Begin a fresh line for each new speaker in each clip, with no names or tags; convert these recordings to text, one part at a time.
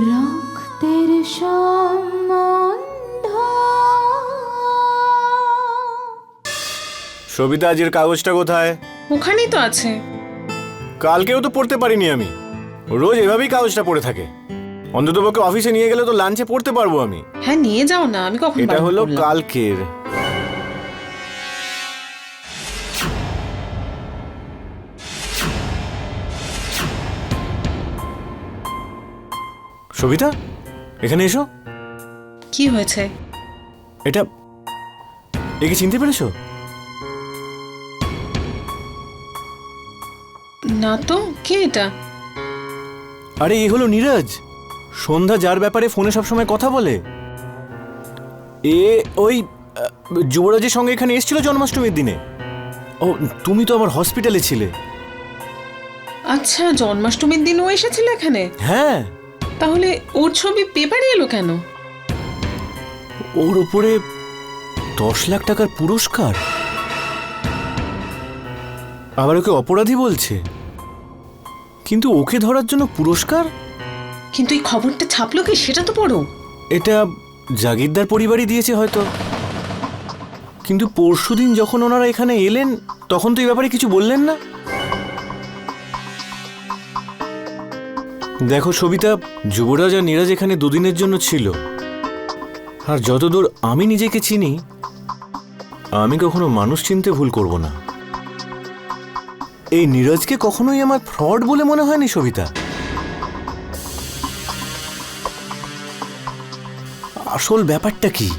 রক্তের সম্বন্ধ।
সবিতা আজের কাগজটা কোথায়?
ওখানেই তো আছে।
কালকেও তো পড়তে পারিনি আমি। রোজ এভাবেই কাগজটা পড়ে থাকে। অন্ততপক্ষে অফিসে নিয়ে গেলে তো লাঞ্চে পড়তে পারব আমি।
হ্যাঁ নিয়ে যাও না আমি কখন
এটা
বারণ
হলো
করলাম?
কালকের সবিতা এখানে এসো।
কি হয়েছে?
এটা একে চিনতে পেরেছ?
না তো কে এটা?
আরে এ হলো নীরজ। সন্ধ্যা যার ব্যাপারে ফোনে সবসময় কথা বলে। এ ওই আহ, যুবরাজের সঙ্গে এখানে এসেছিল জন্মাষ্টমীর দিনে। ও তুমি তো আমার হসপিটালে ছিলে।
আচ্ছা জন্মাষ্টমীর দিন ও এসেছিল এখানে?
হ্যাঁ।
তাহলে ওর ছবি পেপারে এলো কেন?
ওর উপরে দশ লাখ টাকার পুরস্কার? আবার ওকে অপরাধী বলছে। কিন্তু ওকে ধরার জন্য পুরস্কার?
কিন্তু এই খবরটা ছাপলো কি? সেটা তো পড়ো।
এটা জাগিরদার পরিবারই দিয়েছে হয়তো। কিন্তু পরশুদিন যখন ওনারা এখানে এলেন তখন তো এই ব্যাপারে কিছু বললেন না? দেখো সবিতা, যুবরাজ আর নীরাজ এখানে দুদিনের জন্য ছিল। আর যতদূর আমি নিজেকে চিনি, আমি কখনো মানুষ চিনতে ভুল করব না। এই নীরজকে কখনোই আমার ফ্রড বলে মনে হয়নি সবিতা। আসল ব্যাপারটা কি?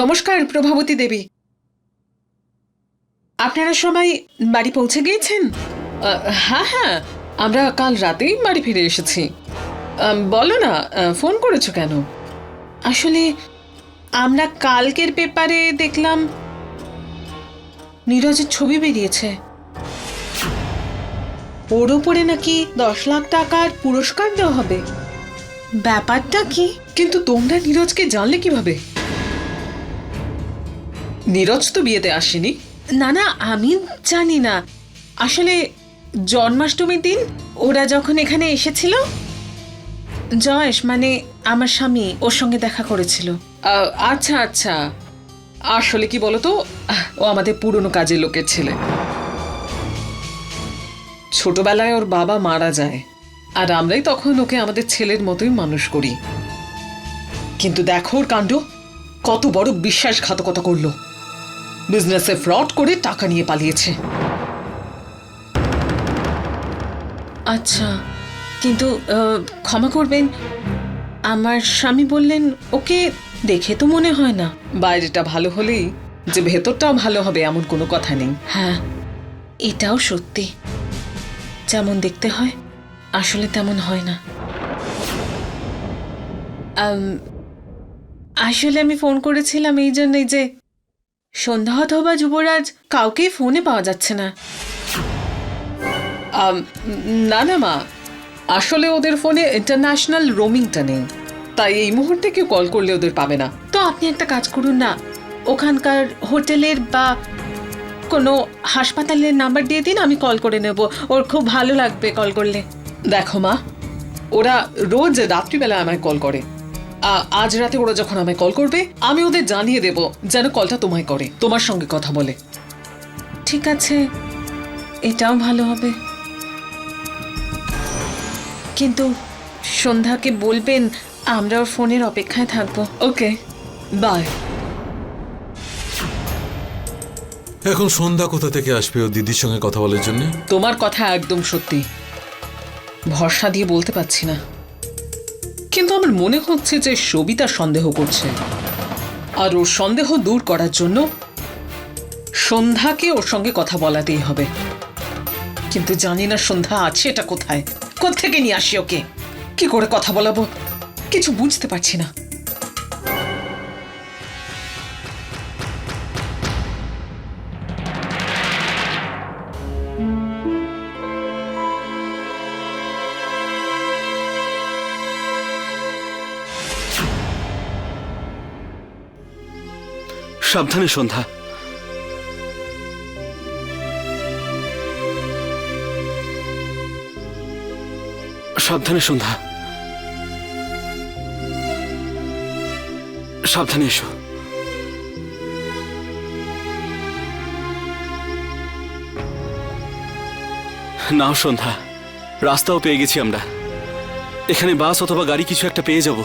নমস্কার প্রভাবতী দেবী। আপনারা সবাই বাড়ি পৌঁছে গিয়েছেন? হ্যাঁ হ্যাঁ আমরা কাল রাতেই বাড়ি ফিরে এসেছি। বলো না ফোন করেছ কেন? আসলে আমরা কালকের পেপারে দেখলাম নীরজের ছবি বেরিয়েছে। ওর উপরে নাকি দশ লাখ টাকার পুরস্কার দেওয়া হবে। ব্যাপারটা কি? কিন্তু তোমরা নীরজকে জানলে কীভাবে? নীরজ তো বিয়েতে আসেনি? না না আমি জানি না। আসলে জন্মাষ্টমীর দিন ওরা যখন এখানে এসেছিল জয়েশ মানে আমার স্বামী ওর সঙ্গে দেখা করেছিল। আচ্ছা আচ্ছা। আসলে কি বলতো ও আমাদের পুরনো কাজের লোকের ছেলে। ছোটবেলায় ওর বাবা মারা যায় আর আমরাই তখন ওকে আমাদের ছেলের মতোই মানুষ করি। কিন্তু দেখো ওর কাণ্ড কত বড় বিশ্বাসঘাতকতা করল। বিজনেসে ফ্রড করে টাকা নিয়ে পালিয়েছে। আচ্ছা কিন্তু আহ, ক্ষমা করবেন। আমার স্বামী বললেন ওকে দেখে তো মনে হয় না। বাইরেটা ভালো হলেই যে ভেতরটাও ভালো হবে এমন কোনো কথা নেই। হ্যাঁ এটাও সত্যি। যেমন দেখতে হয় আসলে তেমন হয় না। আম, আসলে আমি ফোন করেছিলাম এই জন্যই যে সন্ধ্যা অথবা যুবরাজ কাউকেই ফোনে পাওয়া যাচ্ছে না। না না, মা। আসলে ওদের ফোনে ইন্টারন্যাশনাল রোমিংটা নেই। তাই এই মুহূর্তে কেউ কল করলে ওদের পাবে না। তো আপনি একটা কাজ করুন না। ওখানকার হোটেলের বা কোনো হাসপাতালের নাম্বার দিয়ে দিন, আমি কল করে নেব। ওর খুব ভালো লাগবে কল করলে। দেখো, মা, ওরা রোজ রাত্রিবেলা আমায় কল করে। আজ রাতে ওরা যখন আমায় কল করবে আমি ওদের জানিয়ে দেব যেন কলটা তোমায় করে তোমার সঙ্গে কথা বলে। ঠিক আছে এটাও ভালো হবে। কিন্তু সন্ধ্যাকে বলবেন আমরা ওর ফোনের অপেক্ষায় থাকব। Okay bye.
এখন সন্ধ্যা কোথা থেকে আসবে ও দিদির সঙ্গে কথা বলার জন্য?
তোমার কথা একদম সত্যি। ভরসা দিয়ে বলতে পারছি না। আমার মনে হচ্ছে যে সবিতা সন্দেহ করছে। আর ওর সন্দেহ দূর করার জন্য সন্ধ্যাকে ওর সঙ্গে কথা বলাতেই হবে। কিন্তু জানি না সন্ধ্যা আছে এটা কোথায়। কোথেকে নিয়ে আসি ওকে? কি করে কথা বলাবো? কিছু বুঝতে পারছি না।
সাবধানে, সন্ধ্যা। সাবধানে সন্ধ্যা। সাবধানে এসো। নাও, সন্ধ্যা। রাস্তাও পেয়ে গেছি আমরা। এখানে বাস অথবা গাড়ি কিছু একটা পেয়ে যাব।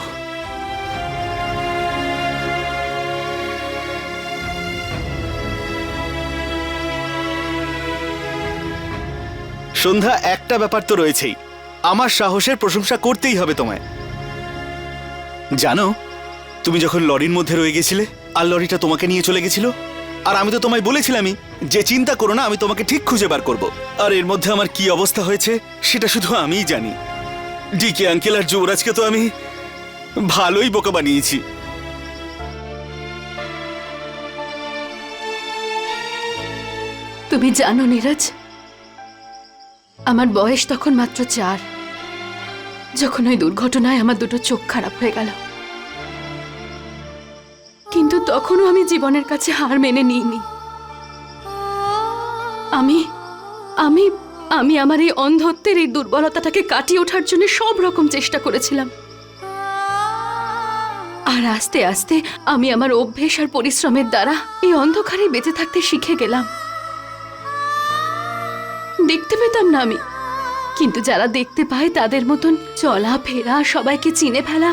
সন্ধ্যা একটা ব্যাপার তো রয়েছেই। আমার সাহসের প্রশংসা করতেই হবে তোমায়। জানো, তুমি যখন লরির মধ্যে রয়ে গেছিলে, আর লরিটা তোমাকে নিয়ে চলে গেছিল, আর আমি তো তোমায় বলেছিলামই, যে চিন্তা করো না, আমি তোমাকে ঠিক খুঁজে বার করব। আর এর মধ্যে আমার কি অবস্থা হয়েছে, সেটা শুধু আমিই জানি। ডিকে, আঙ্কেল আর যুবরাজকে তো আমি ভালোই বোকা বানিয়েছি।
তুমি জানো নীরজ আমার বয়স তখন মাত্র চার। যখন ওই দুর্ঘটনায় আমার দুটো চোখ খারাপ হয়ে গেল। কিন্তু তখনও আমি জীবনের কাছে হার মেনে নিইনি। আমি আমি আমি আমার এই অন্ধত্বের এই দুর্বলতাটাকে কাটিয়ে ওঠার জন্য সব রকম চেষ্টা করেছিলাম। আর আস্তে আস্তে আমি আমার অভ্যেস আর পরিশ্রমের দ্বারা এই অন্ধকারে বেঁচে থাকতে শিখে গেলাম। দেখতে পেতাম না আমি। কিন্তু যারা দেখতে পায় তাদের মতন চলা, ফেরা, সবাইকে চিনে ফেলা,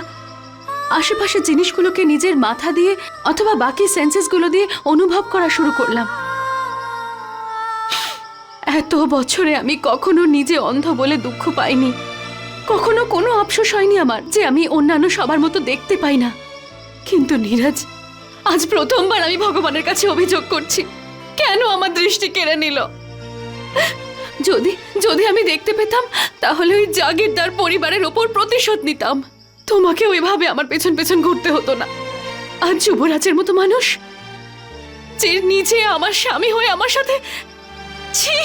আশেপাশের জিনিসগুলোকে নিজের মাথা দিয়ে অথবা বাকি সেন্সেসগুলো দিয়ে অনুভব করা শুরু করলাম। এত বছরে আমি কখনো নিজে অন্ধ বলে দুঃখ পাইনি। কখনো কোনো আফসোস হয়নি আমার যে আমি অন্যান্য সবার মতো দেখতে পাই না। কিন্তু নীরজ, আজ প্রথমবার আমি ভগবানের কাছে অভিযোগ করছি। কেন আমার দৃষ্টি কেড়ে নিল? যদি যদি আমি দেখতে পেতাম, তাহলে ওই জাগিরদার পরিবারের ওপর প্রতিশোধ নিতাম। তোমাকে ওইভাবে আমার পেছন পেছন ঘুরতে হতো না। আর যুবরাজের মতো মানুষ? যে নিজে আমার স্বামী হয়ে আমার সাথে ছি!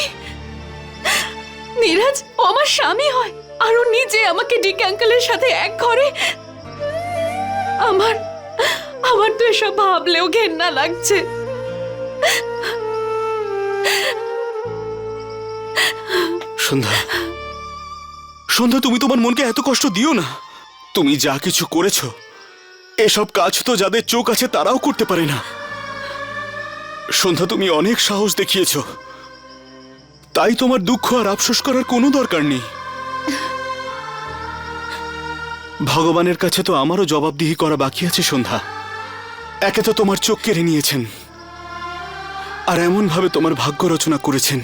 নীরজ আমার স্বামী হয়, আর ও নিজে আমাকে ডিকে আঙ্কেলের সাথে এক ঘরে। আমার আমার তো এসব ভাবলেও ঘেন্না লাগছে।
সন্ধ্যা সন্ধ্যা তুমি তোমার মনকে এত কষ্ট দিও না। তুমি যা কিছু করেছ, এসব কাজ তো যাদের চোখ আছে তারাও করতে পারে না। সন্ধ্যা তুমি অনেক সাহস দেখিয়েছো। তাই তোমার দুঃখ আর আফসোস করার কোনো দরকার নেই। ভগবানের কাছে তো আমারও জবাবদিহি করা বাকি আছে সন্ধ্যা একে তো তোমার চোখ কেড়ে নিয়েছেন। আর এমনভাবে তোমার ভাগ্য রচনা করেছেন।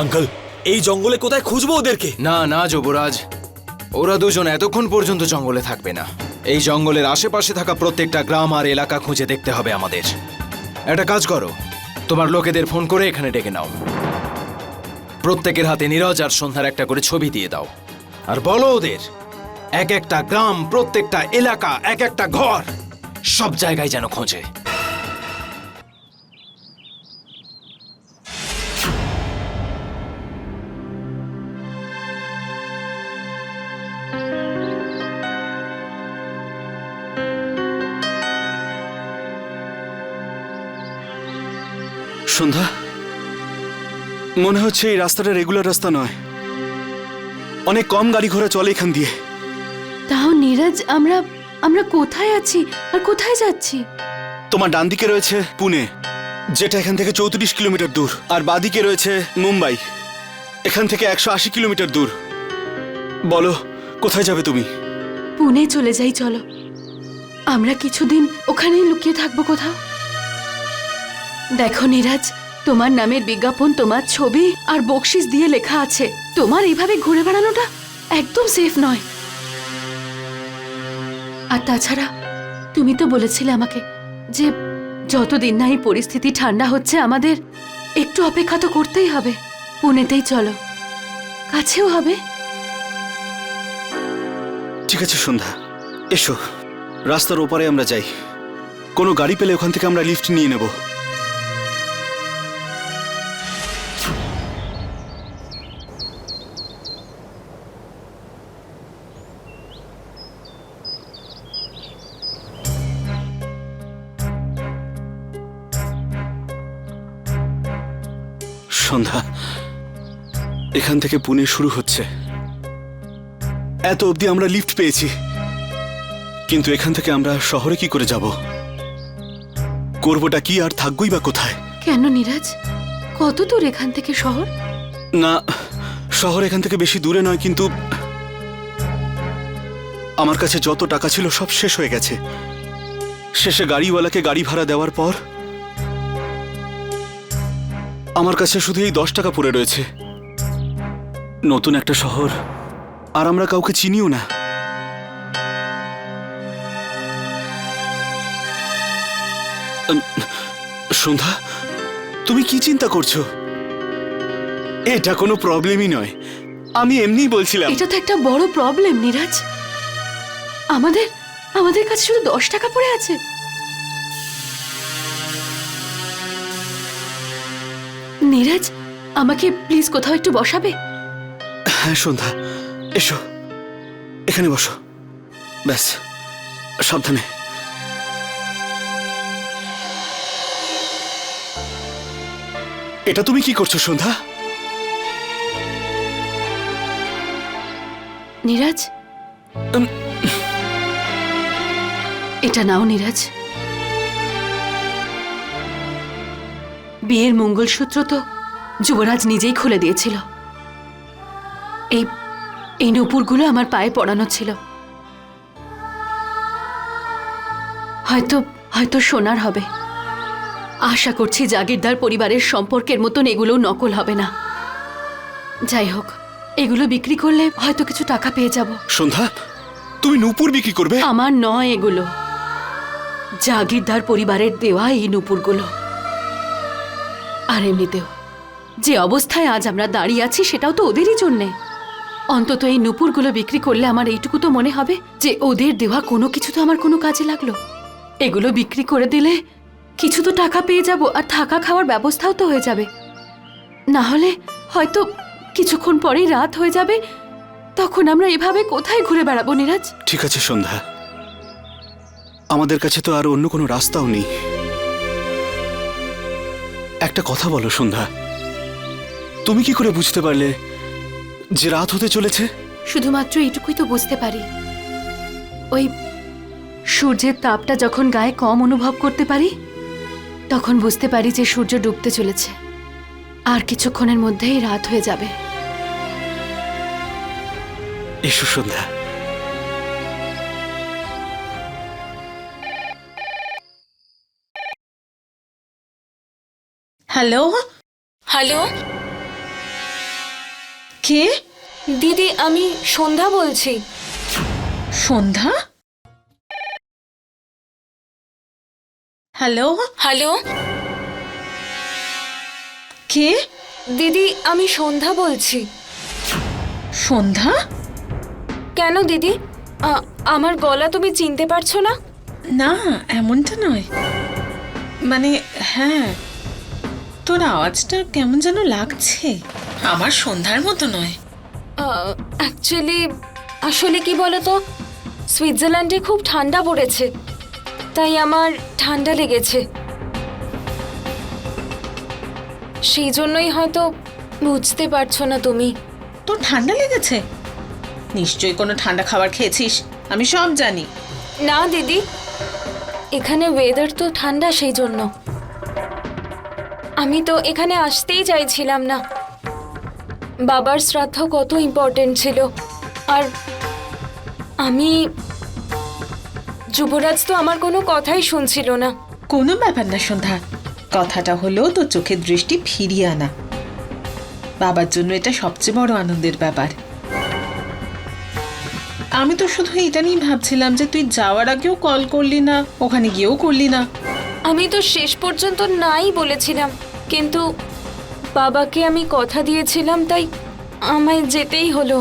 আঙ্কেল, এই জঙ্গলে কোথায় খুঁজবো ওদেরকে?
না না, যুবরাজ। ওরা দুজন এতক্ষণ পর্যন্ত জঙ্গলে থাকবে না। এই জঙ্গলের আশেপাশে থাকা প্রত্যেকটা গ্রাম আর এলাকা খুঁজে দেখতে হবে আমাদের। একটা কাজ করো, তোমার লোকেদের ফোন করে এখানে ডেকে নাও। প্রত্যেকের হাতে নীরজ আর সন্ধ্যার একটা করে ছবি দিয়ে দাও। আর বলো ওদের, এক একটা গ্রাম, প্রত্যেকটা এলাকা, এক একটা ঘর, সব জায়গায় যেন খোঁজে।
সন্ধ্যা? মনে হচ্ছে এই রাস্তাটা রেগুলার রাস্তা নয়। অনেক কম গাড়ি ঘোড়া চলে এখান দিয়ে।
তাও নীরজ আমরা আমরা কোথায় আছি? আর কোথায় যাচ্ছি?
তোমার ডান দিকে রয়েছে পুনে যেটা এখান থেকে চৌত্রিশ কিলোমিটার দূর। আর বাদিকে রয়েছে মুম্বাই এখান থেকে একশো আশি কিলোমিটার দূর। বলো কোথায় যাবে তুমি?
পুনে চলে যাই চলো। আমরা কিছুদিন ওখানেই লুকিয়ে থাকব কোথাও। দেখো নীরাজ, তোমার নামের বিজ্ঞাপন, তোমার ছবি আর বকশিস দিয়ে লেখা আছে। তোমার এইভাবে ঘুরে বেড়ানোটা একদম সেফ নয়। আর তাছাড়া, তুমি তো বলেছিলে আমাকে যে যতদিন না এই পরিস্থিতি ঠান্ডা হচ্ছে, আমাদের একটু অপেক্ষা তো করতেই হবে। পুনেতেই চলো। কাছেও হবে।
ঠিক আছে, সন্ধ্যা। এসো। রাস্তার ওপারে আমরা যাই। কোনো গাড়ি পেলে ওখান থেকে আমরা লিফট নিয়ে নেব। এখান থেকে পুনে শুরু হচ্ছে। এত অবধি আমরা লিফট পেয়েছি। কিন্তু এখান থেকে আমরা শহরে কি করে যাব? করবোটা কি আর থাকবোই বা কোথায়?
কেন নিরাজ? কত দূর এখান থেকে শহর?
না শহর এখান থেকে বেশি দূরে নয় কিন্তু আমার কাছে যত টাকা ছিল সব শেষ হয়ে গেছে। শেষে গাড়িওয়ালাকে গাড়ি ভাড়া দেওয়ার পর আমার কাছে শুধু এই দশ টাকা পড়ে রয়েছে। নতুন একটা শহর। আর আমরা কাউকে চিনিও না। সন্ধ্যা, তুমি কি চিন্তা করছ? এটা কোনো প্রবলেমই নয়। আমি এমনিই বলছিলাম।
এটা তো একটা বড় প্রবলেম, নিরাজ। আমাদের আমাদের কাছে শুধু দশ টাকা পড়ে আছে। নিরাজ, আমাকে প্লিজ কোথাও একটু বসাবে?
হ্যাঁ সন্ধ্যা। এসো। এখানে বসো। ব্যাস সাবধানে। এটা তুমি কি করছ সন্ধ্যা?
নীরাজ? এটা নাও নীরাজ। বিয়ের মঙ্গলসূত্র তো যুবরাজ নিজেই খুলে দিয়েছিল। এই এই নূপুরগুলো আমার পায়ে পড়ানো ছিল। হয়তো হয়তো সোনার হবে। আশা করছি জাগিরদার পরিবারের সম্পর্কের মতন এগুলো নকল হবে না। যাই হোক এগুলো বিক্রি করলে হয়তো কিছু টাকা পেয়ে যাব।
সন্ধ্যা তুমি নূপুর বিক্রি করবে?
আমার নয় এগুলো। জাগিরদার পরিবারের দেওয়া এই নূপুরগুলো। আর এমনিতেও যে অবস্থায় আজ আমরা দাঁড়িয়ে আছি সেটাও তো ওদেরই জন্যে। অন্তত এই নুপুরগুলো বিক্রি করলে আমার এইটুকু তো মনে হবে যে ওদের দেওয়া কোনো কিছু তো আমার কোনো কাজে লাগল। এগুলো বিক্রি করে দিলে কিছু তো টাকা পেয়ে যাব আর থাকা খাওয়ার ব্যবস্থাও তো হয়ে যাবে। না হলে হয়তো কিছুক্ষণ পরেই রাত হয়ে যাবে, তখন আমরা এভাবে কোথায় ঘুরে বেড়াবো নিরাজ?
ঠিক আছে, সন্ধ্যা। আমাদের কাছে তো আর অন্য কোনো রাস্তাও নেই। একটা কথা বলো, সন্ধ্যা। তুমি কি করে বুঝতে পারলে যে রাত হতে চলেছে?
শুধুমাত্র এটুকুই তো বুঝতে পারি। ওই সূর্যের তাপটা যখন গায়ে কম অনুভব করতে পারি তখন বুঝতে পারি যে সূর্য ডুবতে চলেছে। আর কিছুক্ষণের মধ্যেই রাত হয়ে যাবে।
এসো সন্ধ্যা।
হ্যালো?
হ্যালো?
কে?
দিদি আমি সন্ধ্যা বলছি।
সন্ধ্যা? হ্যালো?
হ্যালো?
কে?
দিদি আমি সন্ধ্যা বলছি।
সন্ধ্যা?
কেন দিদি? আ- আমার গলা তুমি চিনতে পারছ না?
না এমনটা নয়। মানে হ্যাঁ। তোর আওয়াজটা কেমন যেন লাগছে। আমার সন্ধ্যার মতো নয়।
অ্যাকচুয়ালি আসলে কি বলো তো সুইজারল্যান্ডে খুব ঠান্ডা পড়েছে তাই আমার ঠান্ডা লেগেছে। সেই জন্যই হয়তো বুঝতে পারছ না তুমি।
তোর ঠান্ডা লেগেছে? নিশ্চয়ই কোনো ঠান্ডা খাবার খেয়েছিস আমি সব জানি।
না দিদি এখানে ওয়েদার তো ঠান্ডা সেই জন্য। আমি তো এখানে আসতেই চাইছিলাম না। বাবার শ্রাদ্ধ কত ইম্পর্টেন্ট ছিল। আর আমি যুবরাজ তো আমার কোনো কথাই শুনছিল না।
কোনো ব্যাপার না সন্ধ্যা কথাটা হলো তোর চোখের দৃষ্টি ফিরিয়ে আনা। বাবার জন্য এটা সবচেয়ে বড় আনন্দের ব্যাপার। আমি তো শুধু এটা নিয়ে ভাবছিলাম যে তুই যাওয়ার আগেও কল করলি না ওখানে গিয়েও করলি না।
আমি তো শেষ পর্যন্ত নাই বলেছিলাম কিন্তু বাবাকে আমি কথা দিয়েছিলাম তাই আমায় যেতেই হলো।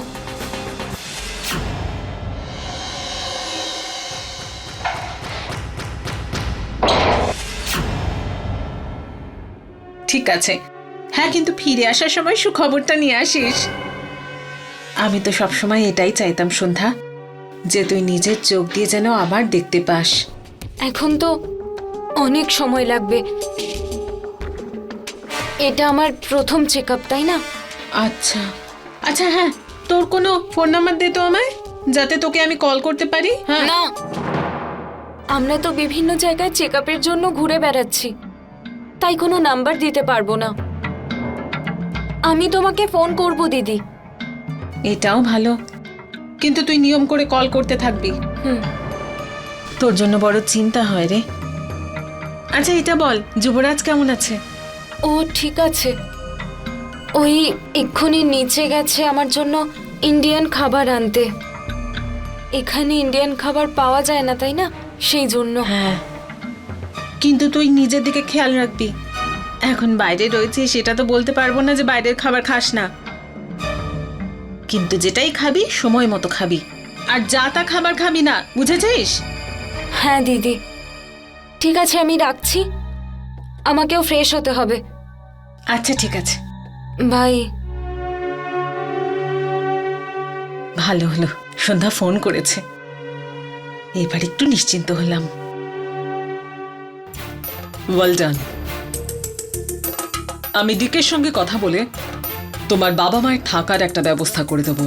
ঠিক আছে। হ্যাঁ কিন্তু ফিরে আসার সময় সুখবরটা নিয়ে আসিস। আমি তো সবসময় এটাই চাইতাম সন্ধ্যা যে তুই নিজের চোখ দিয়ে যেন আবার দেখতে পাস।
এখন তো অনেক সময় লাগবে। এটা আমার প্রথম চেক আপ তাই না?
আচ্ছা। আচ্ছা হ্যাঁ তোর কোনো ফোন নাম্বার দে তো আমায় যাতে তোকে আমি কল করতে পারি হ্যাঁ?
না। আমরা তো বিভিন্ন জায়গায় চেক আপের জন্য ঘুরে বেড়াচ্ছি। তাই কোনো নাম্বার দিতে পারব না। আমি তোমাকে ফোন করব দিদি।
এটাও ভালো। কিন্তু তুই নিয়ম করে কল করতে থাকবি।
হুম।
তোর জন্য বড় চিন্তা হয় রে। আচ্ছা এটা বল যুবরাজ কেমন আছে?
ও ঠিক আছে। ওই এক্ষুনি নিচে গেছে আমার জন্য ইন্ডিয়ান খাবার আনতে। এখানে ইন্ডিয়ান খাবার পাওয়া যায় না তাই না? সেই জন্য।
হ্যাঁ। কিন্তু তুই নিজের দিকে খেয়াল রাখবি। এখন বাইরে রয়েছে সেটা তো বলতে পারব না যে বাইরের খাবার খাস না। কিন্তু যেটাই খাবি সময় মতো খাবি। আর যা তা খাবার খাবি না বুঝেছিস?
হ্যাঁ দিদি। ঠিক আছে আমি রাখছি। আমাকেও ফ্রেশ হতে হবে।
আচ্ছা ঠিক আছে।
বাই
ভালো হলো সন্ধ্যা ফোন করেছে। এবার একটু নিশ্চিন্ত হলাম। ওয়েল ডান আমি ডিকের সঙ্গে কথা বলে তোমার বাবা মায়ের থাকার একটা ব্যবস্থা করে দেব।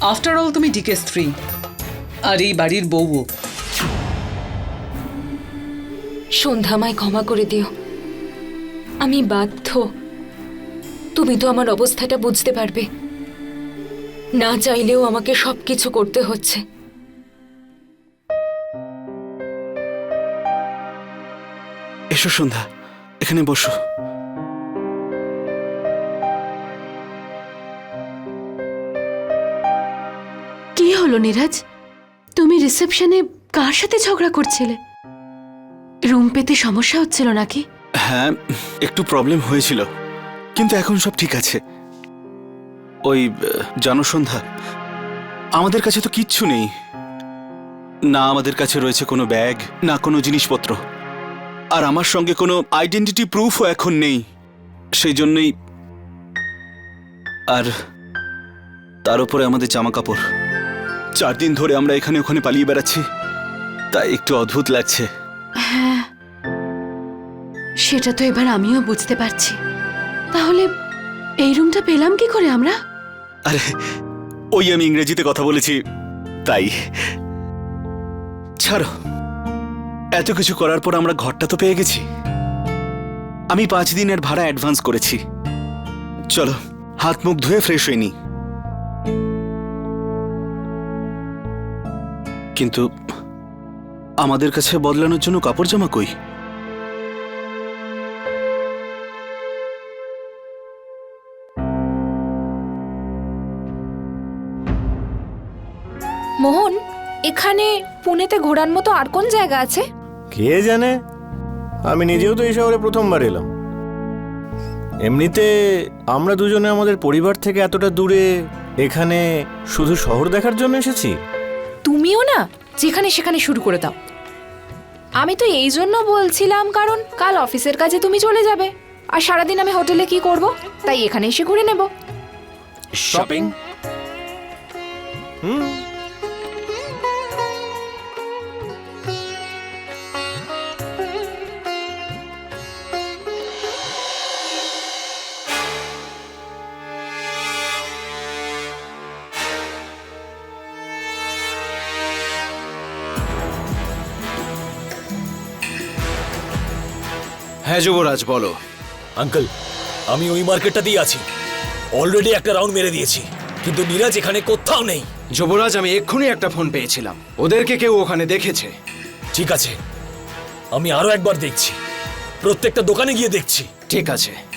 আফটার অল তুমি ডিকে স্ত্রী আর এই বাড়ির বউও।
সন্ধ্যামায় ক্ষমা করে দিও। আমি বাধ্য। তুমি তো আমার অবস্থাটা বুঝতে পারবে। না চাইলেও আমাকে সব কিছু করতে হচ্ছে।
এসো সন্ধ্যা এখানে বসো।
কি হলো নীরাজ? তুমি রিসেপশনে কার সাথে ঝগড়া করছিলে? রুম পেতে সমস্যা হচ্ছিল নাকি?
হ্যাঁ একটু প্রবলেম হয়েছিল কিন্তু এখন সব ঠিক আছে। ওই জনসন্ধ্যা আমাদের কাছে তো কিচ্ছু নেই। না আমাদের কাছে রয়েছে কোনো ব্যাগ না কোনো জিনিসপত্র। আর আমার সঙ্গে কোনো আইডেন্টিটি প্রুফও এখন নেই। সেই জন্যই আর তার উপরে আমাদের জামা কাপড় চার দিন ধরে আমরা এখানে ওখানে পালিয়ে বেড়াচ্ছি তাই একটু অদ্ভুত লাগছে।
হ্যাঁ সেটা তো এবার আমিও বুঝতে পারছি। তাহলে এই রুমটা পেলাম কি করে আমরা?
আরে, ওই আমি ইংরেজিতে কথা বলেছি, তাই। ছাড়ো, এত কিছু করার পর আমরা ঘরটা তো পেয়ে গেছি। আমি পাঁচ দিনের ভাড়া অ্যাডভান্স করেছি। চলো, হাত মুখ ধুয়ে ফ্রেশ হয়নি কিন্তু আমাদের কাছে বদলানোর জন্য কাপড় জামা কই?
এখানে পুনেতে ঘোরার মতো আর কোন জায়গা আছে?
কে জানে? আমি নিজেও তো এই শহরে প্রথমবার এলাম। এমনিতে আমরা দুজনে আমাদের পরিবার থেকে এতটা দূরে এখানে শুধু শহর দেখার জন্য এসেছি?
তুমিও না? যেখানে সেখানে শুরু করে দাও। আমি তো এই জন্য বলছিলাম কারণ কাল অফিসের কাজে তুমি চলে যাবে। আর সারাদিন আমি হোটেলে কি করব? তাই এখানে এসে ঘুরে নেব।
শপিং হুম।
হ্যাঁ যুবরাজ বলো।
আঙ্কল আমি ওই মার্কেটটা দিয়ে আছি। অলরেডি একটা রাউন্ড মেরে দিয়েছি। কিন্তু নীরাজ এখানে কোথাও নেই।
যুবরাজ আমি এক্ষুনি একটা ফোন পেয়েছিলাম। ওদেরকে কেউ ওখানে দেখেছে।
ঠিক আছে। আমি আরও একবার দেখছি। প্রত্যেকটা দোকানে গিয়ে দেখছি।
ঠিক আছে।